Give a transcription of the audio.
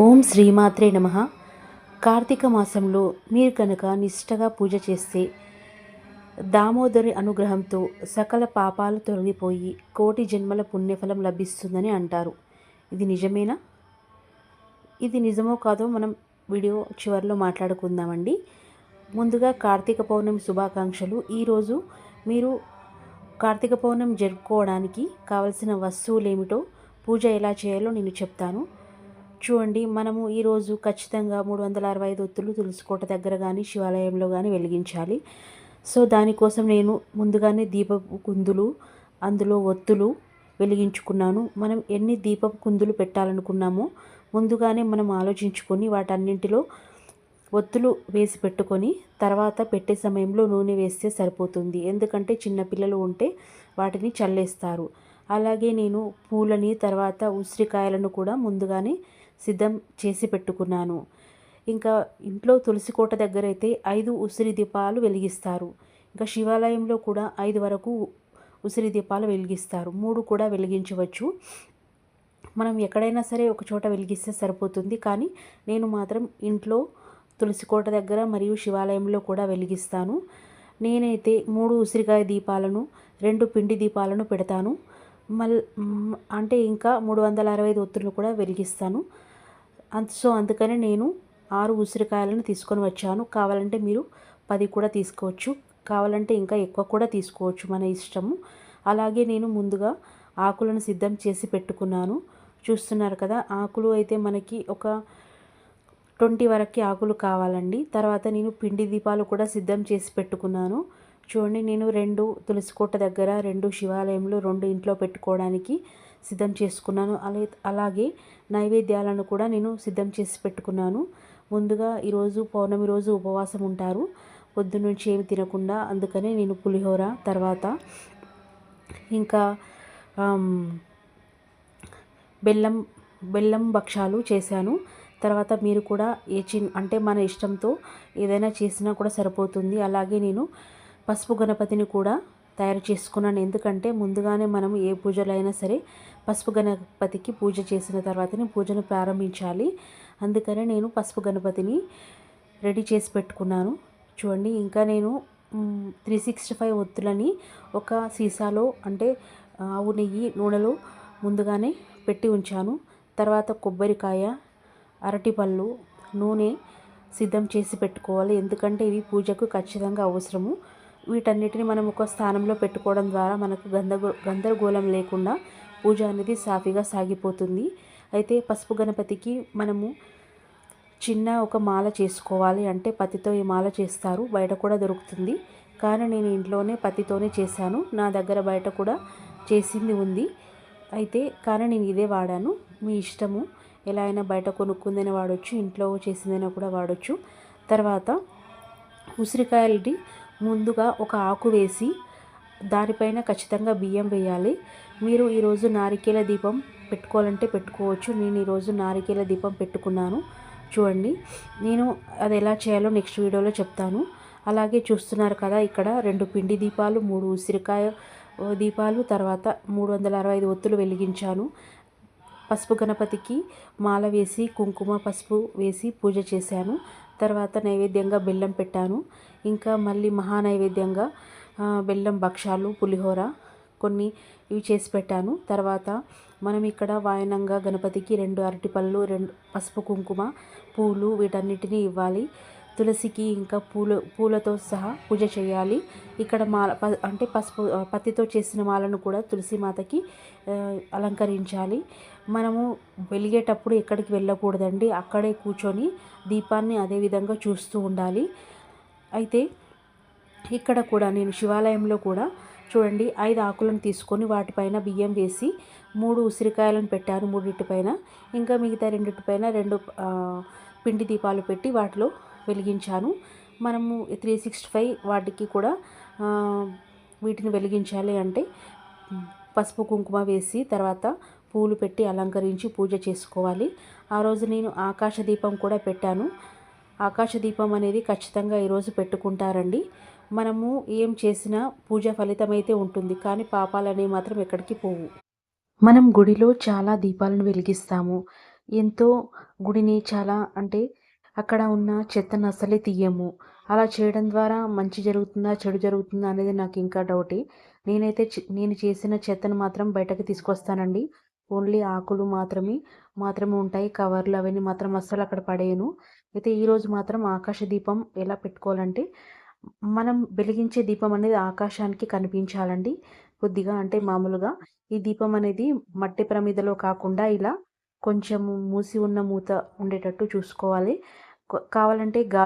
ఓం శ్రీమాత్రే నమ. కార్తీక మాసంలో మీరు కనుక నిష్టగా పూజ చేస్తే దామోదరి అనుగ్రహంతో సకల పాపాలు తొలగిపోయి కోటి జన్మల పుణ్యఫలం లభిస్తుందని అంటారు. ఇది నిజమేనా? ఇది నిజమో కాదో మనం వీడియో చివరిలో మాట్లాడుకుందామండి. ముందుగా కార్తీక పౌర్ణమి శుభాకాంక్షలు. ఈరోజు మీరు కార్తీక పౌర్ణమి జరుపుకోవడానికి కావలసిన వస్తువులు ఏమిటో పూజ ఎలా చేయాలో నేను చెప్తాను. చూడండి మనము ఈరోజు ఖచ్చితంగా మూడు వందల అరవై ఐదు ఒత్తులు తులసికోట దగ్గర కానీ శివాలయంలో కానీ వెలిగించాలి. సో దానికోసం నేను ముందుగానే దీపపు కుందులు అందులో ఒత్తులు వెలిగించుకున్నాను. మనం ఎన్ని దీపపు కుందులు పెట్టాలనుకున్నామో ముందుగానే మనం ఆలోచించుకొని వాటన్నింటిలో ఒత్తులు వేసి పెట్టుకొని తర్వాత పెట్టే సమయంలో నూనె వేస్తే సరిపోతుంది. ఎందుకంటే చిన్నపిల్లలు ఉంటే వాటిని చల్లేస్తారు. అలాగే నేను పూలని తర్వాత ఉసిరికాయలను కూడా ముందుగానే సిద్ధం చేసి పెట్టుకున్నాను. ఇంకా ఇంట్లో తులసి కోట దగ్గర అయితే ఐదు ఉసిరి దీపాలు వెలిగిస్తారు. ఇంకా శివాలయంలో కూడా ఐదు వరకు ఉసిరి దీపాలు వెలిగిస్తారు. మూడు కూడా వెలిగించవచ్చు. మనం ఎక్కడైనా సరే ఒక చోట వెలిగిస్తే సరిపోతుంది. కానీ నేను మాత్రం ఇంట్లో తులసి కోట దగ్గర మరియు శివాలయంలో కూడా వెలిగిస్తాను. నేనైతే మూడు ఉసిరికాయ దీపాలను రెండు పిండి దీపాలను పెడతాను. మల్ అంటే ఇంకా మూడు వందల అరవై ఒత్తులు కూడా వెలిగిస్తాను. అంత సో అందుకనే నేను ఆరు ఉసిరికాయలను తీసుకొని వచ్చాను. కావాలంటే మీరు పది కూడా తీసుకోవచ్చు. కావాలంటే ఇంకా ఎక్కువ కూడా తీసుకోవచ్చు మన ఇష్టము. అలాగే నేను ముందుగా ఆకులను సిద్ధం చేసి పెట్టుకున్నాను. చూస్తున్నారు కదా ఆకులు అయితే మనకి ఒక ట్వంటీ వరకు ఆకులు కావాలండి. తర్వాత నేను పిండి దీపాలు కూడా సిద్ధం చేసి పెట్టుకున్నాను. చూడండి నేను రెండు తులసికోట దగ్గర రెండు శివాలయంలో రెండు ఇంట్లో పెట్టుకోవడానికి సిద్ధం చేసుకున్నాను. అలా అలాగే నైవేద్యాలను కూడా నేను సిద్ధం చేసి పెట్టుకున్నాను. ముందుగా ఈరోజు పౌర్ణమి రోజు ఉపవాసం ఉంటారు. పొద్దున్నుంచి ఏమి తినకుండా అందుకనే నేను పులిహోర తర్వాత ఇంకా బెల్లం బెల్లం భక్షాలు చేశాను. తర్వాత మీరు కూడా ఏ చిన్ అంటే మన ఇష్టంతో ఏదైనా చేసినా కూడా సరిపోతుంది. అలాగే నేను పసుపు గణపతిని కూడా తయారు చేసుకున్నాను. ఎందుకంటే ముందుగానే మనం ఏ పూజలు అయినా సరే పసుపు గణపతికి పూజ చేసిన తర్వాతనే పూజను ప్రారంభించాలి. అందుకనే నేను పసుపు గణపతిని రెడీ చేసి పెట్టుకున్నాను. చూడండి ఇంకా నేను త్రీ సిక్స్టీ ఫైవ్ ఒత్తులని ఒక సీసాలో అంటే ఆవు నెయ్యి నూనెలో ముందుగానే పెట్టి ఉంచాను. తర్వాత కొబ్బరికాయ అరటిపళ్ళు నూనె సిద్ధం చేసి పెట్టుకోవాలి. ఎందుకంటే ఇవి పూజకు ఖచ్చితంగా అవసరము. వీటన్నిటిని మనం ఒక స్థానంలో పెట్టుకోవడం ద్వారా మనకు గందగో గందరగోళం లేకుండా పూజ అనేది సాఫీగా సాగిపోతుంది. అయితే పసుపు గణపతికి మనము చిన్న ఒక మాల చేసుకోవాలి అంటే పత్తితో ఈ మాల చేస్తారు. బయట కూడా దొరుకుతుంది. కానీ నేను ఇంట్లోనే పత్తితోనే చేశాను. నా దగ్గర బయట కూడా చేసింది ఉంది. అయితే కానీ నేను ఇదే వాడాను. మీ ఇష్టము. ఎలా అయినా బయట కొనుక్కుందైనా వాడచ్చు. ఇంట్లో చేసిందైనా కూడా వాడచ్చు. తర్వాత ఉసిరికాయలని ముందుగా ఒక ఆకు వేసి దానిపైన ఖచ్చితంగా బియ్యం వేయాలి. మీరు ఈరోజు నారికేల దీపం పెట్టుకోవాలంటే పెట్టుకోవచ్చు. నేను ఈరోజు నారికేల దీపం పెట్టుకున్నాను. చూడండి. నేను అది ఎలా చేయాలో నెక్స్ట్ వీడియోలో చెప్తాను. అలాగే చూస్తున్నారు కదా ఇక్కడ రెండు పిండి దీపాలు మూడు ఉసిరికాయ దీపాలు తర్వాత మూడు వందల అరవై ఐదు ఒత్తులు వెలిగించాను. పసుపు గణపతికి మాల వేసి కుంకుమ పసుపు వేసి పూజ చేశాను. తర్వాత నైవేద్యంగా బెల్లం పెట్టాను. ఇంకా మళ్ళీ మహా నైవేద్యంగా బెల్లం భక్షాలు పులిహోర కొన్ని ఇవి చేసి పెట్టాను. తర్వాత మనం ఇక్కడ వాయనంగా గణపతికి రెండు అరటిపళ్ళు రెండు పసుపు కుంకుమ పూలు వీటన్నిటిని ఇవ్వాలి. తులసికి ఇంకా పూలు పూలతో సహా పూజ చేయాలి. ఇక్కడ మాల ప- అంటే పసుపు పత్తితో చేసిన మాలను కూడా తులసి మాతకి అలంకరించాలి. మనము వెలిగేటప్పుడు ఎక్కడికి వెళ్ళకూడదండి. అక్కడే కూర్చొని దీపాన్ని అదే విధంగా చూస్తూ ఉండాలి. అయితే ఇక్కడ కూడా నేను శివాలయంలో కూడా చూడండి ఐదు ఆకులను తీసుకొని వాటిపైన బియ్యం వేసి మూడు ఉసిరికాయలను పెట్టాను మూడింటిపైన. ఇంకా మిగతా రెండింటిపైన రెండు పిండి దీపాలు పెట్టి వాటిలో వెలిగించాను. మనము త్రీ సిక్స్టీ ఫైవ్ వాటికి కూడా వీటిని వెలిగించాలి అంటే పసుపు కుంకుమ వేసి తర్వాత పూలు పెట్టి అలంకరించి పూజ చేసుకోవాలి. ఆ రోజు నేను ఆకాశ దీపం కూడా పెట్టాను. ఆకాశ దీపం అనేది ఖచ్చితంగా ఈరోజు పెట్టుకుంటారండి. మనము ఏం చేసినా పూజ ఫలితం అయితే ఉంటుంది కానీ పాపాలనే మాత్రం ఎక్కడికి పోవు. మనం గుడిలో చాలా దీపాలను వెలిగిస్తాము. ఎంతో గుడిని చాలా అంటే అక్కడ ఉన్న చెత్తను అసలే తీయము. అలా చేయడం ద్వారా మంచి జరుగుతుందా చెడు జరుగుతుందా అనేది నాకు ఇంకా డౌటే. నేనైతే నేను చేసిన చెత్తను మాత్రం బయటకు తీసుకొస్తానండి. ఓన్లీ ఆకులు మాత్రమే మాత్రమే ఉంటాయి. కవర్లు అవన్నీ మాత్రం అస్సలు అక్కడ పడేయను. అయితే ఈరోజు మాత్రం ఆకాశ దీపం ఎలా పెట్టుకోవాలంటే మనం వెలిగించే దీపం అనేది ఆకాశానికి కనిపించాలండి. కొద్దిగా అంటే మామూలుగా ఈ దీపం అనేది మట్టి ప్రమిదలో కాకుండా ఇలా కొంచెం మూసి ఉన్న మూత ఉండేటట్టు చూసుకోవాలి. కావాలంటే గా